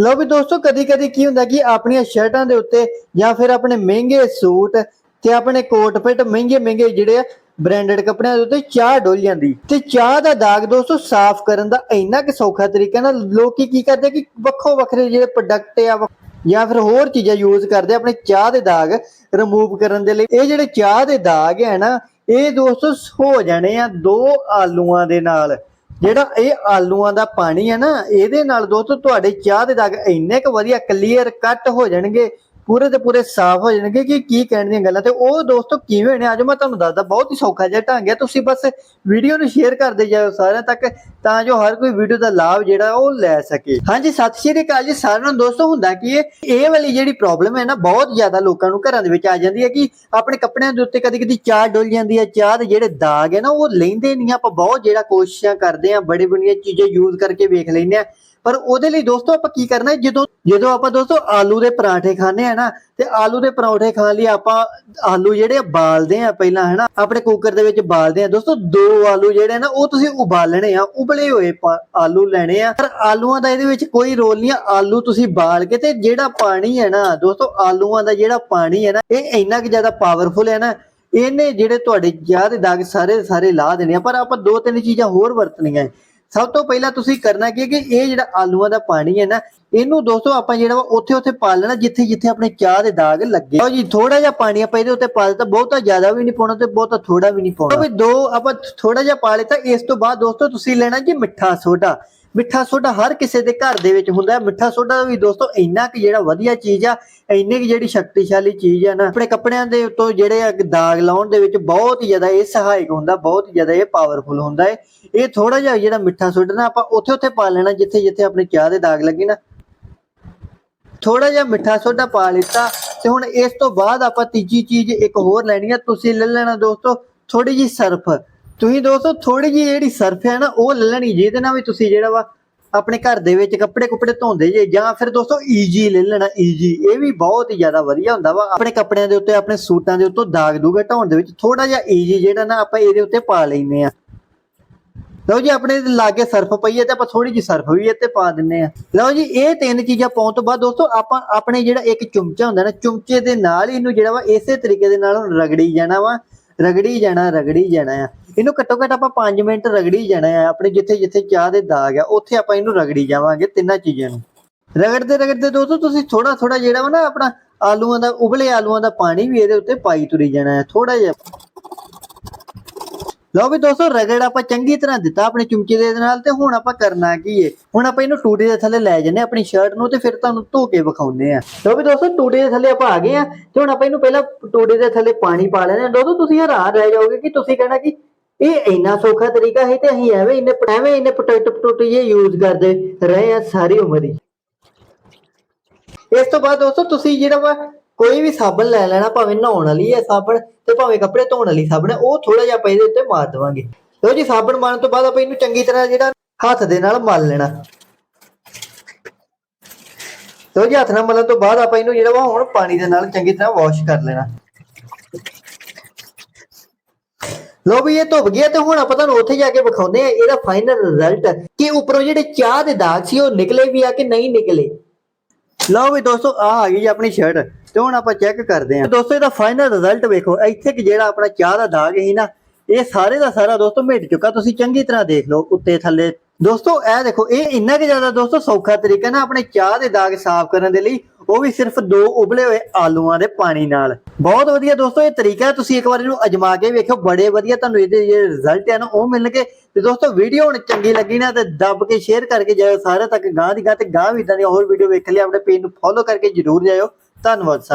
ਲਓ ਵੀ ਦੋਸਤੋ ਕਦੀ ਕਦੀ ਕੀ ਹੁੰਦਾ ਕਿ ਆਪਣੀਆਂ ਸ਼ਰਟਾਂ ਦੇ ਉੱਤੇ ਜਾਂ ਫਿਰ ਆਪਣੇ ਮਹਿੰਗੇ ਸੂਟ ਤੇ ਆਪਣੇ ਕੋਟ ਪੈਂਟ ਮਹਿੰਗੇ ਮਹਿੰਗੇ ਜਿਹੜੇ ਆ ਬ੍ਰਾਂਡਡ ਕੱਪੜਿਆਂ ਦੇ ਉੱਤੇ ਚਾਹ ਡੁੱਲ ਜਾਂਦੀ। ਤੇ ਚਾਹ ਦਾ ਦਾਗ ਦੋਸਤੋ, ਸਾਫ਼ ਕਰਨ ਦਾ ਇੰਨਾ ਕਿ ਸੌਖਾ ਤਰੀਕਾ ਨਾ, ਲੋਕੀ ਕੀ ਕਰਦੇ ਕਿ ਵੱਖੋ ਵੱਖਰੇ ਜਿਹੜੇ ਪ੍ਰੋਡਕਟ ਆ ਜਾਂ ਫਿਰ ਹੋਰ ਚੀਜ਼ਾਂ ਯੂਜ਼ ਕਰਦੇ ਆਪਣੇ ਚਾਹ ਦੇ ਦਾਗ ਰਿਮੂਵ ਕਰਨ ਦੇ ਲਈ। ਇਹ ਜਿਹੜੇ ਚਾਹ ਦੇ ਦਾਗ ਹੈ ਨਾ, ਇਹ ਦੋਸਤੋ ਹੋ ਜਾਣੇ ਆ ਦੋ ਆਲੂਆਂ ਦੇ ਨਾਲ। ਜਿਹੜਾ ਇਹ ਆਲੂਆਂ ਦਾ ਪਾਣੀ ਹੈ ਨਾ, ਇਹਦੇ ਨਾਲ ਦੋਸਤੋ ਤੁਹਾਡੇ ਚਾਹ ਦੇ ਦਾਗ ਇੰਨੇ ਕੁ ਵਧੀਆ ਕਲੀਅਰ ਕੱਟ ਹੋ ਜਾਣਗੇ ਪੂਰੇ ਦੇ ਪੂਰੇ ਸਾਫ਼ ਹੋ ਜਾਣਗੇ ਕਿ ਕੀ ਕਹਿਣ ਦੀਆਂ ਗੱਲਾਂ ਤੇ ਉਹ ਦੋਸਤੋ ਕਿਵੇਂ ਨੇ? ਅੱਜ ਮੈਂ ਤੁਹਾਨੂੰ ਦੱਸਦਾ, ਬਹੁਤ ਹੀ ਸੌਖਾ ਜਿਹਾ ਢੰਗ ਹੈ। ਤੁਸੀਂ ਬਸ ਵੀਡੀਓ ਨੂੰ ਸ਼ੇਅਰ ਕਰਦੇ ਜਾਓ ਸਾਰਿਆਂ ਤੱਕ, ਤਾਂ ਜੋ ਹਰ ਕੋਈ ਵੀਡੀਓ ਦਾ ਲਾਭ ਜਿਹੜਾ ਉਹ ਲੈ ਸਕੇ। ਹਾਂਜੀ, ਸਤਿ ਸ਼੍ਰੀ ਅਕਾਲ ਜੀ ਸਾਰਿਆਂ ਨੂੰ। ਦੋਸਤੋ, ਹੁੰਦਾ ਕੀ ਇਹ ਵਾਲੀ ਜਿਹੜੀ ਪ੍ਰੋਬਲਮ ਹੈ ਨਾ, ਬਹੁਤ ਜ਼ਿਆਦਾ ਲੋਕਾਂ ਨੂੰ ਘਰਾਂ ਦੇ ਵਿੱਚ ਆ ਜਾਂਦੀ ਹੈ ਕਿ ਆਪਣੇ ਕੱਪੜਿਆਂ ਦੇ ਉੱਤੇ ਕਦੀ ਕਦੀ ਚਾਹ ਡੁੱਲ ਜਾਂਦੀ ਹੈ, ਚਾਹ ਦੇ ਜਿਹੜੇ ਦਾਗ ਹੈ ਨਾ, ਉਹ ਲੈਂਦੇ ਨਹੀਂ। ਆਪਾਂ ਬਹੁਤ ਜਿਹੜਾ ਕੋਸ਼ਿਸ਼ਾਂ ਕਰਦੇ ਆ ਬੜੀ ਬੜੀਆਂ ਚੀਜ਼ਾਂ ਯੂਜ਼ ਕਰਕੇ ਵੇਖ ਲੈਂਦੇ ਆ ਪਰ ਉਹਦੇ ਲਈ ਦੋਸਤੋ ਆਪਾਂ ਕੀ ਕਰਨਾ ਜਦੋਂ ਜਦੋਂ ਆਪਾਂ ਦੋਸਤੋ ਆਲੂ ਦੇ ਪਰਾਂਠੇ ਖਾਣੇ ਆ ਨਾ, ਤੇ ਆਲੂ ਦੇ ਪਰੌਂਠੇ ਖਾਣ ਲਈ ਆਪਾਂ ਆਲੂ ਜਿਹੜੇ ਬਾਲਦੇ ਆ ਪਹਿਲਾਂ, ਹਨਾ? ਆਪਣੇ ਕੁੱਕਰ ਦੇ ਵਿੱਚ ਬਾਲਦੇ ਆ। ਦੋਸਤੋ, ਦੋ ਆਲੂ ਜਿਹੜੇ ਨਾ, ਉਹ ਤੁਸੀਂ ਉਬਾਲਣੇ ਆ, ਉਬਲੇ ਹੋਏ ਆਲੂ ਲੈਣੇ ਆ। ਪਰ ਆਲੂਆਂ ਦਾ ਇਹਦੇ ਵਿੱਚ ਕੋਈ ਰੋਲ ਨਹੀਂ ਆ। ਆਲੂ ਤੁਸੀਂ ਬਾਲ ਕੇ ਤੇ ਜਿਹੜਾ ਪਾਣੀ ਹੈ ਨਾ, ਦੋਸਤੋ, ਆਲੂਆਂ ਦਾ ਜਿਹੜਾ ਪਾਣੀ ਹੈ ਨਾ, ਇਹ ਇੰਨਾ ਕਿ ਜ਼ਿਆਦਾ ਪਾਵਰਫੁਲ ਹੈ ਨਾ, ਇਹਨੇ ਜਿਹੜੇ ਤੁਹਾਡੇ ਚਾਹ ਦੇ ਦਾਗ ਸਾਰੇ ਸਾਰੇ ਲਾ ਦੇਣੇ ਆ। ਪਰ ਆਪਾਂ ਦੋ ਤਿੰਨ ਚੀਜ਼ਾਂ ਹੋਰ ਵਰਤਣੀਆਂ ਸਭ ਤੋਂ ਪਹਿਲਾਂ ਤੁਸੀਂ ਕਰਨਾ ਕੀ ਕਿ ਇਹ ਜਿਹੜਾ ਆਲੂਆਂ ਦਾ ਪਾਣੀ ਹੈ ਨਾ ਇਹਨੂੰ ਦੋਸਤੋ ਆਪਾਂ ਜਿਹੜਾ ਵਾ ਉੱਥੇ ਉੱਥੇ ਪਾ ਲੈਣਾ, ਜਿੱਥੇ ਜਿੱਥੇ ਆਪਣੇ ਚਾਹ ਦੇ ਦਾਗ ਲੱਗੇ। ਲਓ ਜੀ ਥੋੜਾ ਜਿਹਾ ਪਾਣੀ ਆਪਾਂ ਇਹਦੇ ਉੱਤੇ ਪਾ ਦਿੱਤਾ, ਬਹੁਤਾ ਜ਼ਿਆਦਾ ਵੀ ਨਹੀਂ ਪਾਉਣਾ ਤੇ ਬਹੁਤਾ ਥੋੜਾ ਵੀ ਨਹੀਂ ਪਾਉਣਾ। ਵੀ ਦੋ, ਆਪਾਂ ਥੋੜਾ ਜਿਹਾ ਪਾ ਲਿੱਤਾ, ਇਸ ਤੋਂ ਬਾਅਦ ਦੋਸਤੋ ਤੁਸੀਂ ਲੈਣਾ ਜੀ ਮਿੱਠਾ ਸੋਡਾ। ਮਿੱਠਾ ਸੋਡਾ ਹਰ ਕਿਸੇ ਦੇ ਘਰ ਦੇ ਵਿੱਚ ਹੁੰਦਾ ਹੈ। ਮਿੱਠਾ ਸੋਡਾ ਵੀ ਦੋਸਤੋ ਇੰਨਾ ਕਿ ਜਿਹੜਾ ਵਧੀਆ ਚੀਜ਼ ਆ, ਇੰਨੀ ਕਿ ਜਿਹੜੀ ਸ਼ਕਤੀਸ਼ਾਲੀ ਚੀਜ਼ ਆ ਨਾ, ਆਪਣੇ ਕੱਪੜਿਆਂ ਦੇ ਉੱਤੋਂ ਜਿਹੜੇ ਆ ਦਾਗ ਲਾਉਣ ਦੇ ਵਿੱਚ ਬਹੁਤ ਹੀ ਜ਼ਿਆਦਾ ਇਹ ਸਹਾਇਕ ਹੁੰਦਾ, ਬਹੁਤ ਹੀ ਜ਼ਿਆਦਾ ਇਹ ਪਾਵਰਫੁਲ ਹੁੰਦਾ ਹੈ। ਇਹ ਥੋੜਾ ਜਿਹਾ ਜਿਹੜਾ ਮਿੱਠਾ ਸੋਡਾ ਨਾ ਆਪਾਂ ਉੱਥੇ ਉੱਥੇ ਪਾ ਲੈਣਾ, ਜਿੱਥੇ ਜਿੱਥੇ ਆਪਣੇ ਚਾਹ ਦੇ ਦਾਗ ਲੱਗੇ ਨਾ। ਥੋੜਾ ਜਿਹਾ ਮਿੱਠਾ ਸੋਡਾ ਪਾ ਲਿੱਤਾ ਤੇ ਹੁਣ ਇਸ ਤੋਂ ਬਾਅਦ ਆਪਾਂ ਤੀਜੀ ਚੀਜ਼ ਇੱਕ ਹੋਰ ਲੈਣੀ ਆ, ਤੁਸੀਂ ਲੈ ਲੈਣਾ ਦੋਸਤੋ ਥੋੜੀ ਜੀ ਸਰਫ। ਤੁਸੀਂ ਦੋਸਤੋ ਥੋੜੀ ਜੀ ਜਿਹੜੀ ਸਰਫ ਹੈ ਨਾ, ਉਹ ਲੈ ਲੈਣੀ ਜਿਹਦੇ ਨਾਲ ਵੀ ਤੁਸੀਂ ਜਿਹੜਾ ਵਾ ਆਪਣੇ ਘਰ ਦੇ ਵਿੱਚ ਕੱਪੜੇ ਕੁਪੜੇ ਧੋਂਦੇ ਜੇ, ਜਾਂ ਫਿਰ ਦੋਸਤੋ ਈਜੀ ਲੈ ਲੈਣਾ ਈਜੀ ਇਹ ਵੀ ਬਹੁਤ ਹੀ ਜ਼ਿਆਦਾ ਵਧੀਆ ਹੁੰਦਾ ਵਾ। ਆਪਣੇ ਕੱਪੜਿਆਂ ਦੇ ਉੱਤੇ, ਆਪਣੇ ਸੂਟਾਂ ਦੇ ਉੱਤੇ ਦਾਗ ਦੂਗੇ ਢਾਉਣ ਦੇ ਵਿੱਚ ਥੋੜਾ ਜਿਹਾ ਈਜੀ ਜਿਹੜਾ ਨਾ ਆਪਾਂ ਇਹਦੇ ਉੱਤੇ ਪਾ ਲੈਨੇ ਆ। ਲਓ ਜੀ, ਆਪਣੇ ਲਾਗੇ ਸਰਫ ਪਈ ਹੈ ਤੇ ਆਪਾਂ ਥੋੜੀ ਜਿਹੀ ਸਰਫ ਵੀ ਇੱਥੇ ਪਾ ਦਿੰਨੇ ਆ ਲਓ ਜੀ, ਇਹ ਤਿੰਨ ਚੀਜ਼ਾਂ ਪਾਉਣ ਤੋਂ ਬਾਅਦ ਦੋਸਤੋ, ਆਪਾਂ ਆਪਣੇ ਜਿਹੜਾ ਇੱਕ ਚਮਚਾ ਹੁੰਦਾ ਨਾ, ਚਮਚੇ ਦੇ ਨਾਲ ਇਹਨੂੰ ਜਿਹੜਾ ਵਾ ਇਸੇ ਤਰੀਕੇ ਦੇ ਨਾਲ ਰਗੜੀ ਜਾਣਾ ਵਾ, ਰਗੜੀ ਜਾਣਾ ਰਗੜੀ ਜਾਣਾ ਆ। ਇਹਨੂੰ ਘੱਟੋ ਘੱਟ ਆਪਾਂ 5 ਮਿੰਟ ਰਗੜੀ ਜਾਣਾ ਆ, ਆਪਣੇ ਜਿੱਥੇ ਜਿੱਥੇ ਚਾਹ ਦੇ ਦਾਗ ਆ, ਉੱਥੇ ਆਪਾਂ ਇਹਨੂੰ ਰਗੜੀ ਜਾਵਾਂਗੇ ਤਿੰਨਾਂ ਚੀਜ਼ਾਂ ਨੂੰ। ਰਗੜਦੇ ਰਗੜਦੇ ਦੋਸਤੋ, ਤੁਸੀਂ ਥੋੜਾ ਥੋੜਾ ਜਿਹੜਾ ਵਾ ਨਾ ਆਪਣਾ ਆਲੂਆਂ ਦਾ, ਉਬਲੇ ਆਲੂਆਂ ਦਾ ਪਾਣੀ ਵੀ ਇਹਦੇ ਉੱਤੇ ਪਾਈ ਤੁਰੀ ਜਾਣਾ ਹੈ ਥੋੜਾ ਜਿਹਾ। ਲਓ ਵੀ ਦੋਸਤੋ, ਰਗੜ ਆਪਾਂ ਚੰਗੀ ਤਰ੍ਹਾਂ ਦਿੱਤਾ ਆਪਣੇ ਚਮਚੇ ਦੇ ਨਾਲ ਤੇ ਹੁਣ ਆਪਾਂ ਕਰਨਾ ਕੀ ਏ? ਹੁਣ ਆਪਾਂ ਇਹਨੂੰ ਟੂਟੇ ਦੇ ਥੱਲੇ ਲੈ ਜੰਨੇ ਆਪਣੀ ਸ਼ਰਟ ਨੂੰ ਤੇ ਫਿਰ ਤੁਹਾਨੂੰ ਧੋ ਕੇ ਵਿਖਾਉਂਦੇ ਆ ਲਓ ਵੀ ਦੋਸਤੋ, ਟੂਟੇ ਦੇ ਥੱਲੇ ਆਪਾਂ ਆ ਗਏ ਆ ਤੇ ਹੁਣ ਆਪਾਂ ਇਹਨੂੰ ਪਹਿਲਾਂ ਟੂਟੇ ਦੇ ਥੱਲੇ ਪਾਣੀ ਪਾ ਲੈਣਾ ਦੋਸਤੋ, ਤੁਸੀਂ ਹੈਰਾਨ ਰਹਿ ਜਾਓਗੇ ਕਿ ਤੁਸੀਂ ਕਹਿਣਾ ਕਿ ਇਹ ਇੰਨਾ ਸੌਖਾ ਤਰੀਕਾ ਹੈ ਤੇ ਅਸੀਂ ਐਵੇਂ ਇੰਨੇ ਐਵੇਂ ਇੰਨੇ ਪ੍ਰੋਟੈਕਟ ਪ੍ਰੋਟੈਕਟ ਇਹ ਯੂਜ਼ ਕਰਦੇ ਰਹੇ ਆ ਸਾਰੀ ਉਮਰ ਹੀ। ਇਸ ਤੋਂ ਬਾਅਦ ਦੋਸਤੋ, ਤੁਸੀਂ ਜਿਹੜਾ ਵਾ ਕੋਈ ਵੀ ਸਾਬਣ ਲੈ ਲੈਣਾ, ਭਾਵੇਂ ਨਹਾਉਣ ਵਾਲੀ ਹੈ ਸਾਬਣ ਤੇ ਭਾਵੇਂ ਕੱਪੜੇ ਧੋਣ ਵਾਲੀ ਸਾਬਣ ਹੈ ਉਹ ਥੋੜਾ ਜਿਹਾ ਆਪਾਂ ਇਹਦੇ ਉੱਤੇ ਮਾਰ ਦੇਵਾਂਗੇ। ਲਓ ਜੀ, ਸਾਬਣ ਮਾਰਨ ਤੋਂ ਬਾਅਦ ਆਪਾਂ ਇਹਨੂੰ ਚੰਗੀ ਤਰ੍ਹਾਂ ਜਿਹੜਾ ਹੱਥ ਦੇ ਨਾਲ ਮਲ ਲੈਣਾ। ਲਓ ਜੀ, ਹੱਥ ਨਾਲ ਮਲਣ ਤੋਂ ਬਾਅਦ ਆਪਾਂ ਇਹਨੂੰ ਜਿਹੜਾ ਵਾ ਹੁਣ ਪਾਣੀ ਦੇ ਨਾਲ ਚੰਗੀ ਤਰ੍ਹਾਂ ਵਾਸ਼ ਕਰ ਲੈਣਾ। ਲੋ ਵੀ ਇਹ ਧੁੱਪ ਗਿਆ ਤੇ ਹੁਣ ਆਪਾਂ ਤੁਹਾਨੂੰ ਉੱਥੇ ਜਾ ਕੇ ਵਿਖਾਉਂਦੇ ਆ ਇਹਦਾ ਫਾਈਨਲ ਰਿਜ਼ਲਟ ਕਿ ਉੱਪਰੋਂ ਜਿਹੜੇ ਚਾਹ ਦੇ ਦਾਗ ਸੀ ਉਹ ਨਿਕਲੇ ਵੀ ਆ ਕਿ ਨਹੀਂ ਨਿਕਲੇ। ਲਓ ਵੀ ਦੋਸਤੋ ਆ ਆ ਗਈ ਆਪਣੀ ਸ਼ਰਟ ਤੇ ਹੁਣ ਆਪਾਂ ਚੈੱਕ ਕਰਦੇ ਹਾਂ। ਦੋਸਤੋ, ਇਹਦਾ ਫਾਈਨਲ ਰਿਜ਼ਲਟ ਵੇਖੋ। ਇੱਥੇ ਕਿ ਜਿਹੜਾ ਆਪਣਾ ਚਾਹ ਦਾ ਦਾਗ ਸੀ ਨਾ, ਇਹ ਸਾਰੇ ਦਾ ਸਾਰਾ ਦੋਸਤੋ ਮਿਟ ਚੁੱਕਾ। ਤੁਸੀਂ ਚੰਗੀ ਤਰ੍ਹਾਂ ਦੇਖ ਲਓ ਉੱਤੇ ਥੱਲੇ। ਦੋਸਤੋ, ਇਹ ਦੇਖੋ, ਇਹ ਇੰਨਾ ਕਿ ਜ਼ਿਆਦਾ ਦੋਸਤੋ ਸੌਖਾ ਤਰੀਕਾ ਨਾ ਆਪਣੇ ਚਾਹ ਦੇ ਦਾਗ ਸਾਫ਼ ਕਰਨ ਦੇ ਲਈ। ਉਹ ਵੀ ਸਿਰਫ ਦੋ ਉਬਲੇ ਹੋਏ ਆਲੂਆਂ ਦੇ ਪਾਣੀ ਨਾਲ। ਬਹੁਤ ਵਧੀਆ ਦੋਸਤੋ, ਇਹ ਤਰੀਕਾ ਤੁਸੀਂ ਇੱਕ ਵਾਰ ਇਹਨੂੰ ਅਜਮਾ ਕੇ ਵੇਖੋ ਬੜੇ ਵਧੀਆ ਤੁਹਾਨੂੰ ਇਹਦੇ ਜਿਹੜੇ ਰਿਜ਼ਲਟ ਆ ਨਾ, ਉਹ ਮਿਲਣਗੇ। ਤੇ ਦੋਸਤੋ ਵੀਡੀਓ ਹੁਣ ਚੰਗੀ ਲੱਗੀ ਨਾ, ਤੇ ਦੱਬ ਕੇ ਸ਼ੇਅਰ ਕਰਕੇ ਜਾਇਓ। ਸਾਰੇ ਤੱਕ ਗਾਂ ਦੀ ਗਾਂ ਤੇ ਗਾਂ ਵੀ ਇਦਾਂ ਦੀ ਹੋਰ ਵੀਡੀਓ ਵੇਖ ਲਈ। ਆਪਣੇ ਪੇਜ ਨੂੰ ਫੋਲੋ ਕਰਕੇ ਜਰੂਰ ਜਾਇਓ। ਧੰਨਵਾਦ ਸਾਰੇ